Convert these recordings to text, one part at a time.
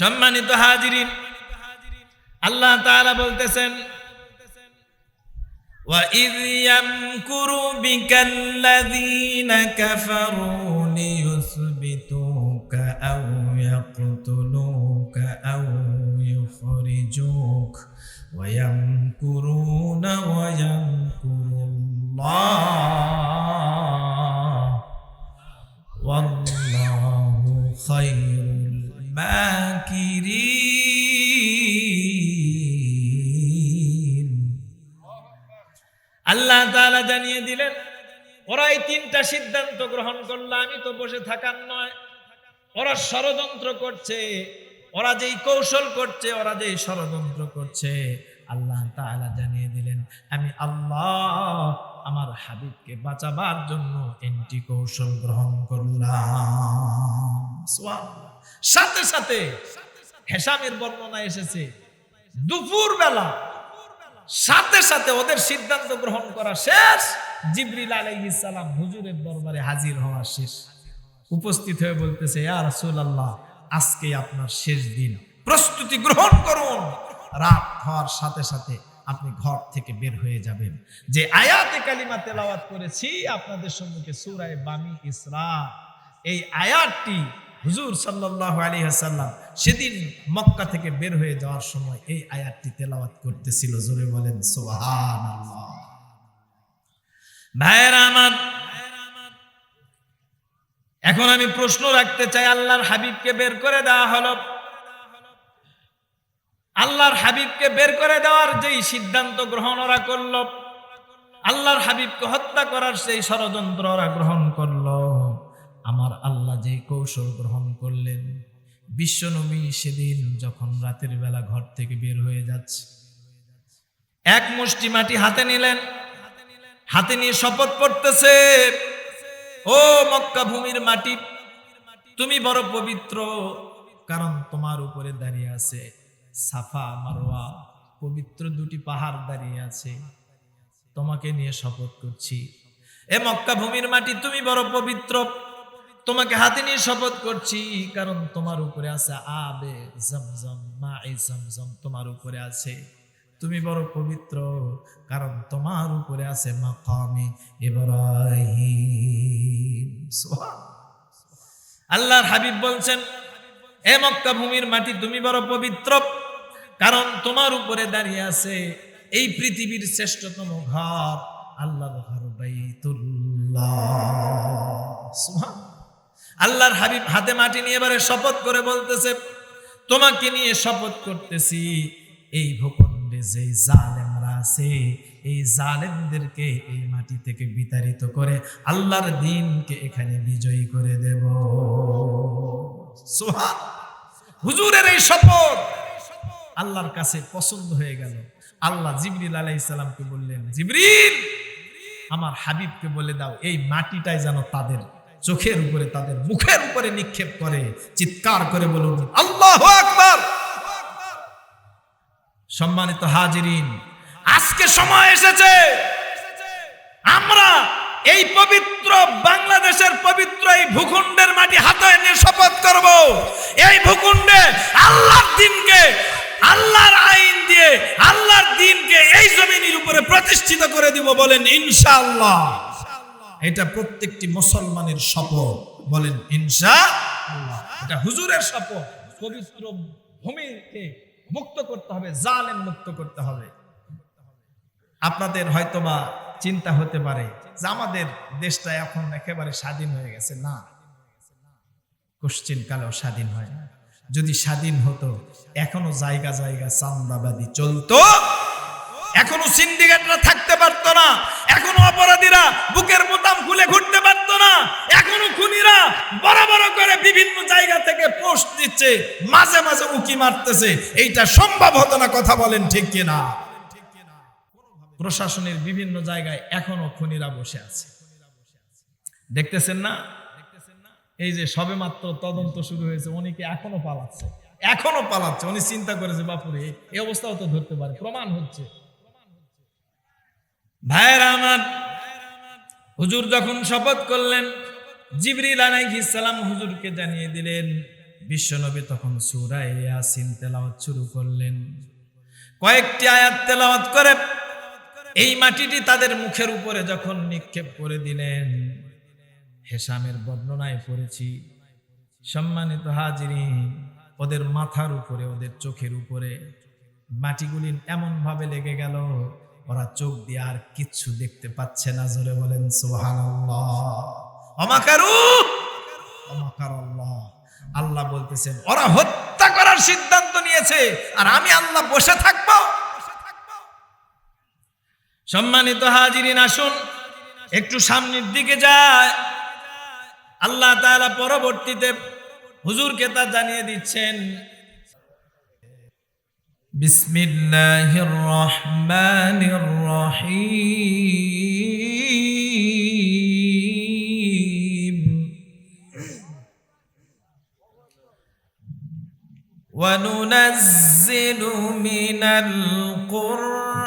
সম্মানিত হাজিরিন আল্লাহ তাআলা বলতেছেন وَإِذْ يَمْكُرُ بِكَ الَّذِينَ كَفَرُوا لِيُثْبِتُوكَ أَوْ يَقْتُلُوكَ أَوْ يُخْرِجُوكَ وَيَمْكُرُونَ وَيَمْكُرُ اللَّهُ আল্লাহ তাআলা জানিয়ে দিলেন, ওরা এই তিনটা সিদ্ধান্ত গ্রহণ করল, আমি তো বসে থাকার নয়। ওরা ষড়যন্ত্র করছে, ওরা যেই কৌশল করছে, ওরা যেই ষড়যন্ত্র করছে। আল্লাহ তাআলা জানিয়ে দিলেন, আমি আল্লাহ আমার হাবিবকে বাঁচাবার জন্য এন্টি কৌশল গ্রহণ করলাম। সাথে সাথে হেসামের বর্ণনা এসেছে দুপুর বেলা সাথে সাথে ওদের সিদ্ধান্ত গ্রহণ করা শেষ। জিবরিল সালাম হুজুরের দরবারে হাজির হওয়া শেষ। উপস্থিত হয়ে বলতেছে, ইয়া রাসূলুল্লাহ আজকে আপনার শেষ দিন। প্রস্তুতি গ্রহণ করুন। রাত হওয়ার সাথে সাথে আপনি ঘর থেকে বের হয়ে যাবেন। যে আয়াতে কালিমা তেলাওয়াত করেছি, আপনাদের সম্মুখে সূরায়ে বানি ইসরা। এই আয়াতটি হুজুর সাল্লাল্লাহু আলাইহি ওয়াসাল্লাম সেদিন মক্কা থেকে বের হয়ে যাওয়ার সময় এই আয়াতটি তেলাওয়াত করতেছিল, জোরে বলেন, সুবহানাল্লাহ। ভাইয়েরা আমার, এখন আমি প্রশ্ন রাখতে চাই, আল্লাহর হাবিবকে বের করে দেওয়া হলো। আল্লাহর হাবিবকে বের করে দেওয়ার যেই সিদ্ধান্ত গ্রহণ ওরা করল, আল্লাহর হাবিবকে হত্যা করার সেই ষড়যন্ত্র ওরা গ্রহণ করল। কৌশল গ্রহণ করলেন। বিশ্বনবী সেদিন যখন রাতের বেলা ঘর থেকে বের হয়ে যাচ্ছে, এক মুষ্টি মাটি হাতে নিলেন। হাতে নিয়ে শপথ পড়তেছে, ও মক্কা ভূমির মাটি, তুমি বড় পবিত্র, কারণ তোমার উপরে দাঁড়িয়ে আছে সাফা মারোয়া পবিত্র দুটি পাহাড় দাঁড়িয়ে আছে। তোমাকে নিয়ে শপথ করছি। এ মক্কা ভূমির মাটি, তুমি বড় পবিত্র তোমাকে হাতে নিয়ে শপথ করছি, কারণ তোমার উপরে আছে আবে জমজম মা এ জমজম তোমার উপরে আছে। তুমি বড় পবিত্র, কারণ তোমার উপরে আছে মাকামি ইব্রাহিম। আল্লাহর হাবিব বলছেন, এ মক্কা ভূমির মাটি তুমি বড় পবিত্র, কারণ তোমার উপরে দাঁড়িয়ে আছে এই পৃথিবীর শ্রেষ্ঠতম ঘর আল্লাহ ঘর বাইতুল্লাহ। সুবহান। আল্লাহর হাবিব হাতে মাটি নিয়ে এবারে শপথ করে বলতেছে, তোমাকে নিয়ে শপথ করতেছি। এই ভূখণ্ডে যে জালেমরা আছে, এই জালেমদেরকে এই মাটি থেকে বিতাড়িত করে আল্লাহর দিনকে এখানে বিজয়ী করে দেব। সুবহান। হুজুরের এই শপথ আল্লাহর কাছে পছন্দ হয়ে গেল। আল্লাহ জিবরিল আলাইহিস সালামকে বললেন, জিবরিল, আমার হাবিবকে বলে দাও, এই মাটিটাই যেন তাদের চোখের উপরে তাদের মুখের উপরে নিক্ষেপ করে, চিৎকার করে বলুন, আল্লাহ আকবার! সম্মানিত হাজিরিন, আজকে সময় এসেছে। আমরা এই পবিত্র বাংলাদেশের পবিত্র এই ভূখণ্ডের মাটি হাতে নিয়ে শপথ করব। এই ভূখণ্ডে আল্লাহর দিনকে, আল্লাহর আইন দিয়ে, আল্লাহর দিনকে এই জমিনের উপরে প্রতিষ্ঠিত করে দিব বলেন ইনশাআল্লাহ। এটা প্রত্যেকটি মুসলমানের শপথ। বলেন ইনশা এটা হুজুরের শপথ। পবিত্র ভূমিকে মুক্ত করতে হবে, জালেম মুক্ত করতে হবে। আপনাদের হয়তোবা চিন্তা হতে পারে যে আমাদের দেশটা এখন একেবারে স্বাধীন হয়ে গেছে। না। কোশ্চিন কালেও স্বাধীন হয় না। যদি স্বাধীন হতো, এখনও জায়গা জায়গা চান্দাবাদী চলতো। এখনও সিন্ডিকেটরা থাকতে পারতো না, এখনও অপরাধীরা বুকের বোতাম খুলে ঘুরতে পারতো না, এখনও খুনিরা বড় বড় করে বিভিন্ন জায়গা থেকে পোস্ট দিচ্ছে, মাঝে মাঝে উকি মারতেছে। এইটা সম্ভব হতো না, কথা বলেন ঠিক কিনা? প্রশাসনের বিভিন্ন জায়গায় এখনও খুনিরা বসে আছে। দেখতেছেন না? এই যে সবে মাত্র তদন্ত শুরু হয়েছে উনি কি এখনও পালাচ্ছে। এখনও পালাচ্ছে উনি চিন্তা করেছে, বাপুরে, এই অবস্থাও তো ধরতে পারে, প্রমাণ হচ্ছে। ভাইয়েরা আমার হুজুর যখন শপথ করলেন, জিবরিল সালাম হুজুরকে জানিয়ে দিলেন, বিশ্বনবী তখন সূরা ইয়াসিন তেলাওয়াত শুরু করলেন। কয়েকটি আয়াত তেলাওয়াত করে এই মাটিটি তাদের মুখের উপরে যখন নিক্ষেপ করে দিলেন, হেসামের বর্ণনায় পড়েছি, সম্মানিত হাজিরি ওদের মাথার উপরে, ওদের চোখের উপরে, মাটিগুলি এমন ভাবে লেগে গেল ওরা চোখ দিয়ে আর কিচ্ছু দেখতে পাচ্ছে না, জোরে বলেন অমাকারাল্লাহ। আল্লাহ বলতেছেন, ওরা হত্যা করার সিদ্ধান্ত নিয়েছে, আর আমি আল্লাহ বসে থাকব। সম্মানিত হাজিরিন, আসুন, একটু সামনের দিকে যায়। আল্লাহ তাআলা পরবর্তীতে হুজুরকে তা জানিয়ে দিচ্ছেন بسم الله الرحمن الرحيم. وننزل من القرآن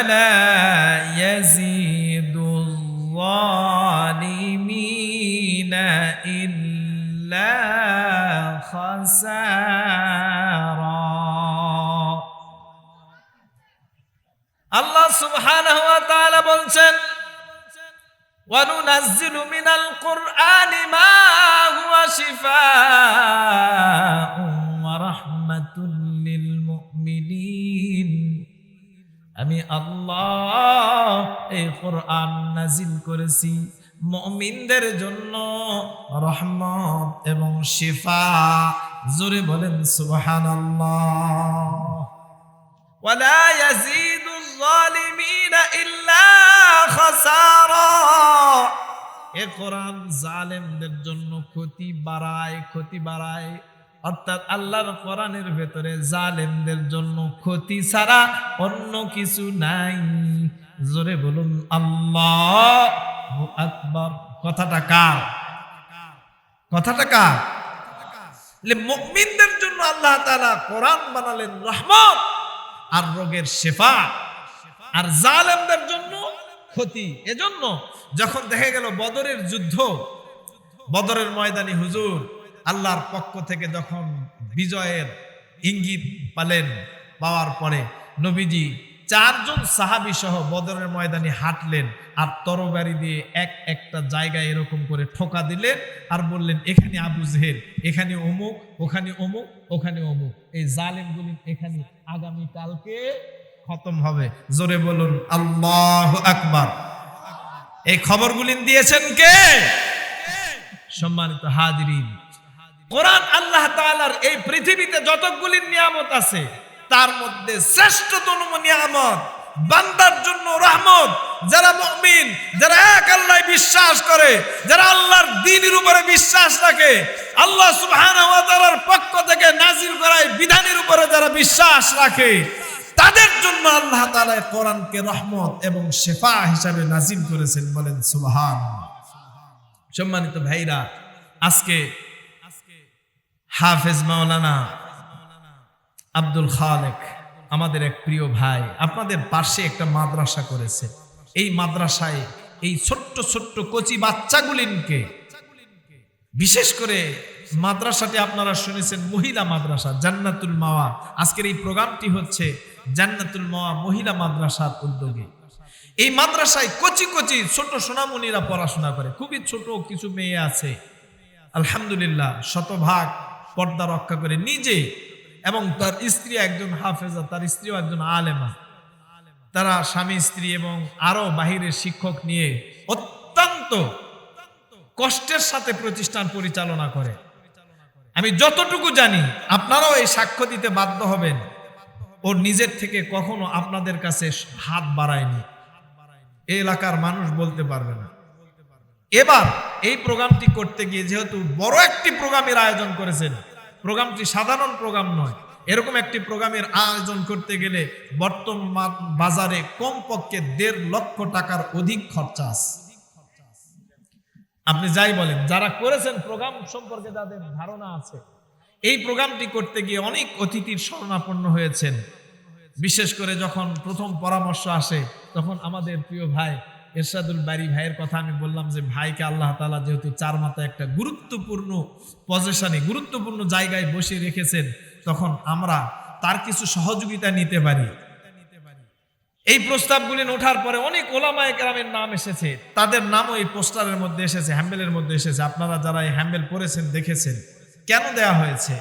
ولا يزيد الظالمين إلا خسارا. الله سبحانه وتعالى বলছেন وننزل من القرآن ما هو شفاء ورحمة আমি আল্লাহ এই কোরআন নাজিল করেছি মুমিনদের জন্য রহমত এবং শিফা জোরে বলেন সুবহানাল্লাহ ولا يزيد الظالمين إلا خسارا এ কোরআন জালেমদের জন্য ক্ষতি বাড়ায় ক্ষতি বাড়ায় অর্থাৎ আল্লাহর কোরআনের ভেতরে জালেমদের জন্য ক্ষতি ছাড়া অন্য কিছু নাই। জোরে বলুন, আল্লাহ আকবার। কথাটা কার? কথাটা কার? মুমিনদের জন্য আল্লাহ তাআলা কোরআন বানালেন রহমত আর রোগের শেফা। আর জালেমদের জন্য ক্ষতি। এজন্য যখন দেখা গেল বদরের যুদ্ধ, বদরের ময়দানি হুজুর আল্লাহর পক্ষ থেকে যখন বিজয়ের ইঙ্গিত পালেন, পাওয়ার পরে নবীজি চারজন সাহাবি সহ বদরের ময়দানে হাঁটলেন আর তরবারি দিয়ে এক একটা জায়গায় এরকম করে ঠোকা দিলেন আর বললেন, এখানে আবু জেহেল, এখানে অমুক, ওখানে অমুক ওখানে অমুক। এই জালেমগুলি এখানে আগামী কালকে খতম হবে। জোরে বলুন, আল্লাহ আকবার। এই খবরগুলি দিয়েছেন কে? সম্মানিত হাজিরিন কোরআন আল্লাহ তাআলার এই পৃথিবীতে যতগুলি নিয়ামত আছে, তার মধ্যে শ্রেষ্ঠতম নিয়ামত বান্দার জন্য রহমত। যারা মুমিন, যারা এক আল্লাহ বিশ্বাস করে, যারা আল্লাহর দিনের উপরে বিশ্বাস রাখে, আল্লাহ সুবহানাহু ওয়া পক্ষ থেকে নাজিল করায় বিধানের উপরে যারা বিশ্বাস রাখে, তাদের জন্য আল্লাহ এই কোরআনকে রহমত এবং শেফা হিসাবে নাজিল করেছেন বলেন সুবহান সম্মানিত ভাইরা, আজকে হাফেজ মাওলানা আব্দুল খালেক, আমাদের এক প্রিয় ভাই, আপনাদের পাশে একটা মাদ্রাসা করেছে। এই মাদ্রাসায় এই ছোট্ট ছোট্ট কচি বাচ্চাগুলিনকে বিশেষ করে মাদ্রাসাটি আপনারা শুনেছেন, মহিলা মাদ্রাসা, জান্নাতুল মাওয়া আজকের এই প্রোগ্রামটি হচ্ছে জান্নাতুল মাওয়া মহিলা মাদ্রাসার উদ্যোগে। এই মাদ্রাসায় কচি কচি ছোট সোনামণিরা পড়াশোনা করে। খুবই ছোট কিছু মেয়ে আছে। আলহামদুলিল্লাহ, শতভাগ পর্দা রক্ষা করে নিজে এবং তার স্ত্রী একজন হাফেজা, তার স্ত্রীও একজন আলেমা। তারা স্বামী, স্ত্রী এবং আরও বাহিরের শিক্ষক নিয়ে অত্যন্ত কষ্টের সাথে প্রতিষ্ঠান পরিচালনা করে। আমি যতটুকু জানি, আপনারাও এই সাক্ষ্য দিতে বাধ্য হবেন। ওর নিজের থেকে কখনো আপনাদের কাছে হাত বাড়ায়নি। এই এলাকার মানুষ বলতে পারবে না। এবার এই প্রোগ্রামটি করতে গিয়ে যেহেতু বড় একটি প্রোগ্রামের আয়োজন করেছেন প্রোগ্রামটি সাধারণ প্রোগ্রাম নয়। এরকম একটি প্রোগ্রামের আয়োজন করতে গেলে বর্তমান বাজারে কমপক্ষে দেড় লক্ষ টাকার অধিক খরচা আছে। আপনি যাই বলেন, যারা করেছেন প্রোগ্রাম সম্পর্কে যাদের ধারণা আছে। এই প্রোগ্রামটি করতে গিয়ে অনেক অতিথির শরণাপন্ন হয়েছেন। বিশেষ করে যখন প্রথম পরামর্শ আসে, তখন আমাদের প্রিয় ভাই এরশাদুল বাড়ি ভাইয়ের কথা আমি বললাম যে ভাইকে আল্লাহ তালা যেহেতু চার মাথায় একটা গুরুত্বপূর্ণ পজিশনে গুরুত্বপূর্ণ জায়গায় বসিয়ে রেখেছেন, তখন আমরা তার কিছু সহযোগিতা নিতে পারি। এই প্রস্তাবগুলি ওঠার পরে অনেক ওলামায় গ্রামের নাম এসেছে। তাদের নামও এই পোস্টারের মধ্যে এসেছে হ্যাম্বেলের মধ্যে এসেছে। আপনারা যারা এই হ্যাম্বেল পড়েছেন দেখেছেন। কেন দেয়া হয়েছে?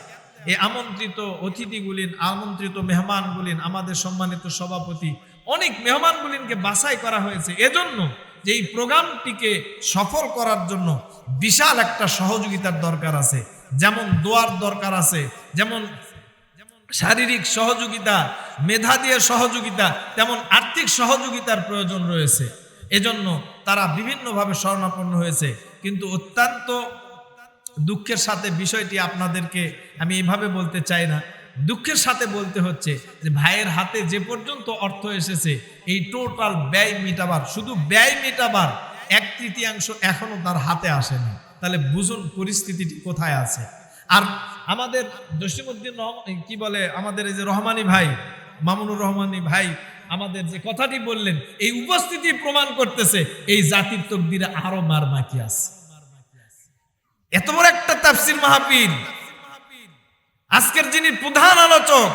এই আমন্ত্রিত অতিথিগুলিন, আমন্ত্রিত মেহমানগুলিন, আমাদের সম্মানিত সভাপতি অনেক মেহমানগুলিনকে বাছাই করা হয়েছে। এজন্য যে এই প্রোগ্রামটিকে সফল করার জন্য বিশাল একটা সহযোগিতার দরকার আছে। যেমন দোয়ার দরকার আছে, যেমন শারীরিক সহযোগিতা, মেধা দিয়ে সহযোগিতা, তেমন আর্থিক সহযোগিতার প্রয়োজন রয়েছে। এজন্য তারা বিভিন্নভাবে শরণাপন্ন হয়েছে। কিন্তু অত্যন্ত দুঃখের সাথে বিষয়টি আপনাদেরকে আমি এভাবে বলতে চাই না। দুঃখের সাথে বলতে হচ্ছে যে ভাইয়ের হাতে যে পর্যন্ত অর্থ এসেছে, এই টোটাল ব্যয় মেটাবার, শুধু ব্যয় মেটাবার এক তৃতীয়াংশ এখনও তার হাতে আসেনি। তাহলে বুঝুন পরিস্থিতিটি কোথায় আছে। আর আমাদের জসিমুদ্দিন কি বলে, আমাদের এই যে রহমানি ভাই, মামুনুর রহমানি ভাই, আমাদের যে কথাটি বললেন, এই উপস্থিতি প্রমাণ করতেছে এই জাতির তকদিরে আরও মার বাকি আছে। এত বড় একটা তাফসির মাহফিল আজকের যিনি প্রধান আলোচক,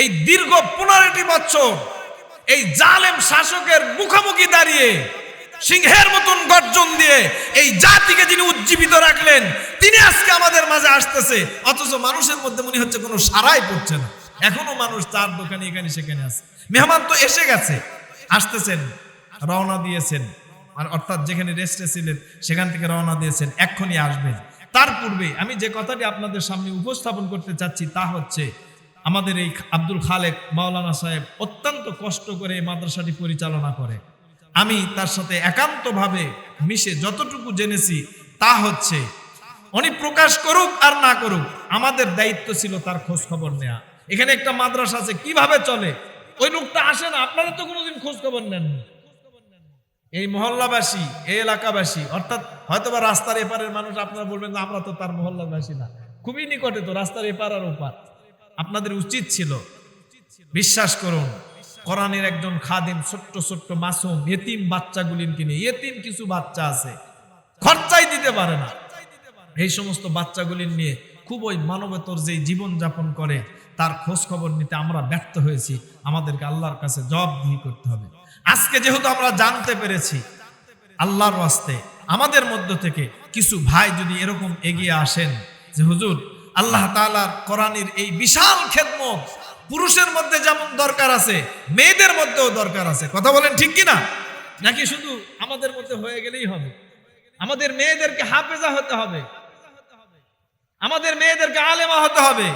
এই দীর্ঘ পনেরোটি বছর এই জালেম শাসকের মুখোমুখি দাঁড়িয়ে, সিংহের মতন গর্জন দিয়ে এই জাতিকে যিনি উজ্জীবিত রাখলেন, তিনি আজকে আমাদের মাঝে আসতেছে। অথচ মানুষের মধ্যে মনে হচ্ছে কোনো সারাই পড়ছে না। এখনও মানুষ চার দোকানে, এখানে, সেখানে আছে। মেহমান তো এসে গেছে, আসতেছেন, রওনা দিয়েছেন। আর অর্থাৎ যেখানে রেস্টে ছিলেন, সেখান থেকে রওনা দিয়েছেন, এক্ষুনি আসবেন। তার পূর্বে আমি যে কথাটি আপনাদের সামনে উপস্থাপন করতে চাচ্ছি তা হচ্ছে, আমাদের এই আব্দুল খালেক মাওলানা সাহেব অত্যন্ত কষ্ট করে এই মাদ্রাসাটি পরিচালনা করে। আমি তার সাথে একান্তভাবে মিশে যতটুকু জেনেছি তা হচ্ছে, উনি প্রকাশ করুক আর না করুক, আমাদের দায়িত্ব ছিল তার খোঁজ খবর নেয়া। এখানে একটা মাদ্রাসা আছে, কীভাবে চলে? ওই লোকটা আসে না, আপনারা তো কোনোদিন খোঁজ খবর নেননি। এই মহল্লাবাসী, এই এলাকাবাসী, অর্থাৎ হয়তোবা রাস্তার এপারের মানুষ আপনারা বলবেন আমরা তো তার মহল্লাবাসী না। খুবই নিকটে তো রাস্তার এপার আর ওপার। আপনাদের উচিত ছিল, বিশ্বাস করুন, কোরআনের একজন খাদিম ছোট্ট ছোট্ট মাসুম এতিম বাচ্চাগুলিকে নিয়ে এতিম কিছু বাচ্চা আছে, খরচাই দিতে পারে না। এই সমস্ত বাচ্চাগুলি নিয়ে খুবই মানবতর যে জীবন যাপন করে, তার খোঁজ খবর নিতে আমরা ব্যর্থ হয়েছি। আমাদেরকে আল্লাহর কাছে জবাবদিহি করতে হবে। আজকে যেহেতু আমরা জানতে পেরেছি আল্লাহর ওয়াস্তে আমাদের মধ্য থেকে কিছু ভাই যদি এরকম এগিয়ে আসেন যে, হুজুর, আল্লাহ তাআলার কোরআনের এই বিশাল খেদমত পুরুষের মধ্যে যেমন দরকার আছে, মেয়েদের মধ্যেও দরকার আছে। কথা বলেন ঠিক কিনা? নাকি শুধু আমাদের মধ্যে হয়ে গেলেই হবে? আমাদের মেয়েদেরকে হাফেজা হতে হবে। আমাদের মেয়েদেরকে আলেমা হতে হবে।